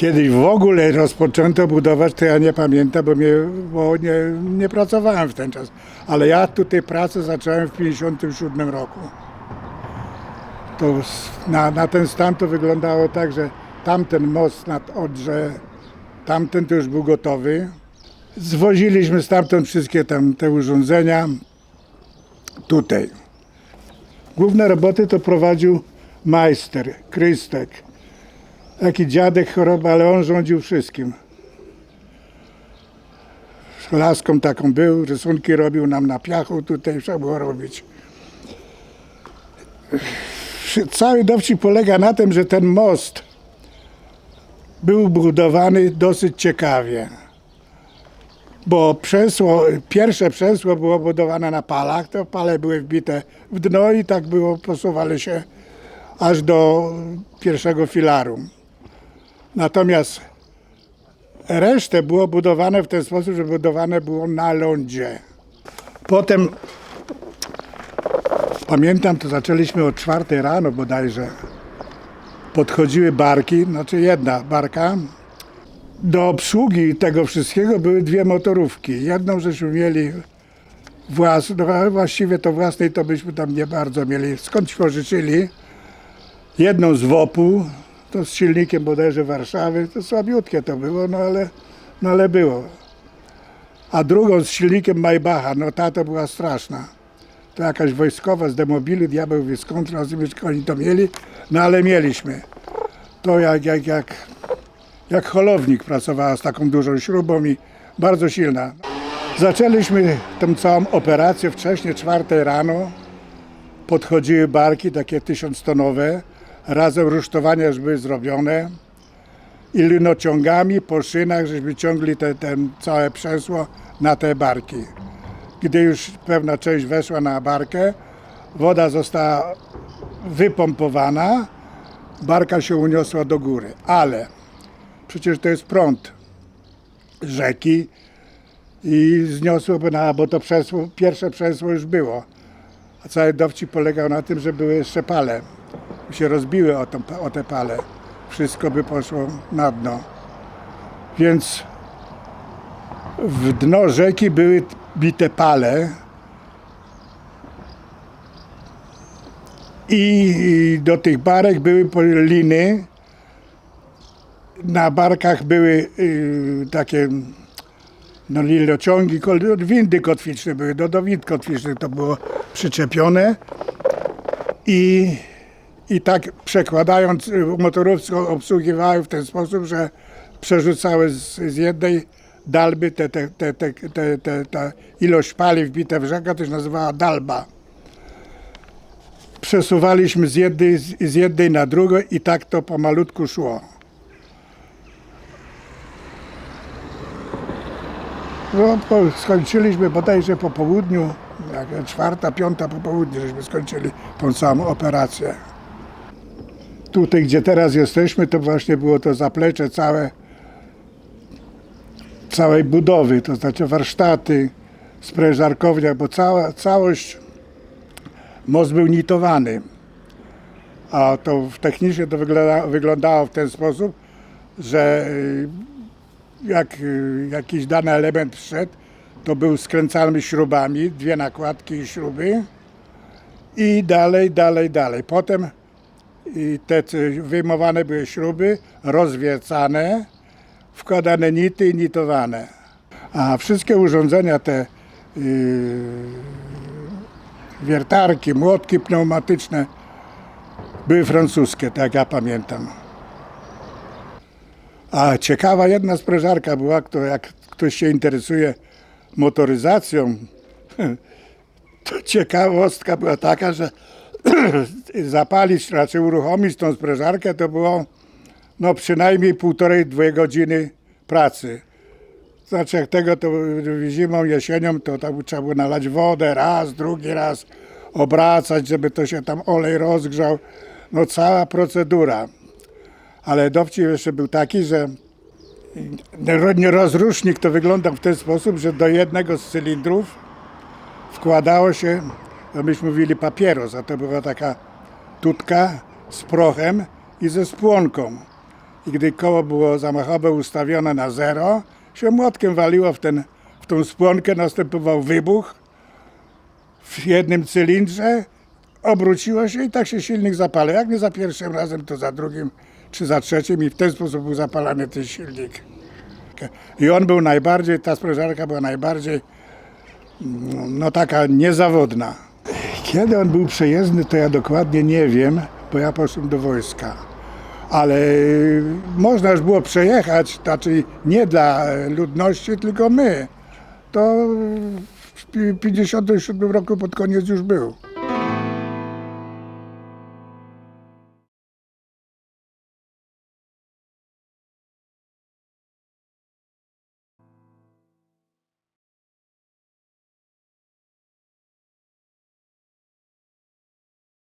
Kiedyś w ogóle rozpoczęto budować, to ja nie pamiętam, bo, mnie, bo nie, nie pracowałem w ten czas. Ale ja tutaj pracę zacząłem w 1957 roku. To na, na ten stan to wyglądało tak, że tamten most nad Odrze, tamten to już był gotowy. Zwoziliśmy stamtąd wszystkie tam te urządzenia tutaj. Główne roboty to prowadził majster, Krystek. Taki dziadek choroba, ale on rządził wszystkim. Laską taką był, rysunki robił nam na piachu, tutaj trzeba było robić. Cały dowcip polega na tym, że ten most był budowany dosyć ciekawie. Bo przesło, pierwsze przesło było budowane na palach, to pale były wbite w dno i tak było, posuwali się aż do pierwszego filaru. Natomiast resztę było budowane w ten sposób, że budowane było na lądzie. Potem pamiętam, to zaczęliśmy od czwartej rano bodajże. Podchodziły barki, znaczy jedna barka. Do obsługi tego wszystkiego były dwie motorówki. Jedną żeśmy mieli własną, no właściwie to własnej to byśmy tam nie bardzo mieli. Skąd pożyczyli? Jedną z WOP-u, to z silnikiem bodajże Warszawy, to słabiutkie to było, no ale, no ale było. A drugą z silnikiem Maybacha, no ta to była straszna. To jakaś wojskowa z demobilu, diabeł wie skąd, że oni to mieli, no ale mieliśmy. To jak, jak, jak, jak holownik pracowała z taką dużą śrubą i bardzo silna. Zaczęliśmy tę całą operację wcześniej, czwartej rano. Podchodziły barki, takie tysiąctonowe, razem rusztowania już były zrobione i linociągami po szynach, żeśmy ciągli te, ten całe przesło na te barki. Gdy już pewna część weszła na barkę, woda została wypompowana, barka się uniosła do góry. Ale przecież to jest prąd rzeki i zniosłoby na, bo to przesło, pierwsze przesło już było. A cały dowcip polegał na tym, że były jeszcze pale. Się rozbiły o, tą, o te pale. Wszystko by poszło na dno. Więc w dno rzeki były bite pale i do tych barek były liny. Na barkach były y, takie no, lilociągi, windy kotwiczne były, do, do wind kotwicznych to było przyczepione i, i tak przekładając, y, motorówki obsługiwały w ten sposób, że przerzucały z, z jednej dalby te, te, te, te, te, te, ta ilość pali wbite w rzekę, to się nazywała dalba. Przesuwaliśmy z jednej, z jednej na drugą i tak to pomalutku szło. No, po, skończyliśmy bodajże po południu, czwarta, piąta po południu, żeśmy skończyli tą całą operację. Tutaj, gdzie teraz jesteśmy, to właśnie było to zaplecze całe, całej budowy, to znaczy warsztaty, sprężarkownia, bo cała, całość, most był nitowany. A to technicznie to wygląda, wyglądało w ten sposób, że y, jak y, jakiś dany element wszedł, to był skręcany śrubami, dwie nakładki i śruby i dalej, dalej, dalej. Potem i te wyjmowane były śruby, rozwiecane, wkładane nity i nitowane. A wszystkie urządzenia te yy, wiertarki, młotki pneumatyczne były francuskie, tak ja pamiętam. A ciekawa jedna sprężarka była, która jak ktoś się interesuje motoryzacją, to ciekawostka była taka, że zapalić, raczej uruchomić tą sprężarkę to było no przynajmniej półtorej, dwie godziny pracy. Znaczy jak tego to zimą, jesienią to tam trzeba było nalać wodę raz, drugi raz, obracać, żeby to się tam olej rozgrzał. No cała procedura. Ale dowcip jeszcze był taki, że rozrusznik to wyglądał w ten sposób, że do jednego z cylindrów wkładało się, myśmy mówili papieros, a to była taka tutka z prochem i ze spłonką. i gdy koło było zamachowe ustawione na zero, się młotkiem waliło w, ten, w tą spłonkę, następował wybuch w jednym cylindrze, obróciło się i tak się silnik zapalał. Jak nie za pierwszym razem, to za drugim czy za trzecim i w ten sposób był zapalany ten silnik. I on był najbardziej, ta sprężarka była najbardziej mm, no taka niezawodna. Kiedy on był przejezdny, to ja dokładnie nie wiem, bo ja poszedłem do wojska. Ale można już było przejechać, znaczy nie dla ludności, tylko my. To w 1957 roku pod koniec już był.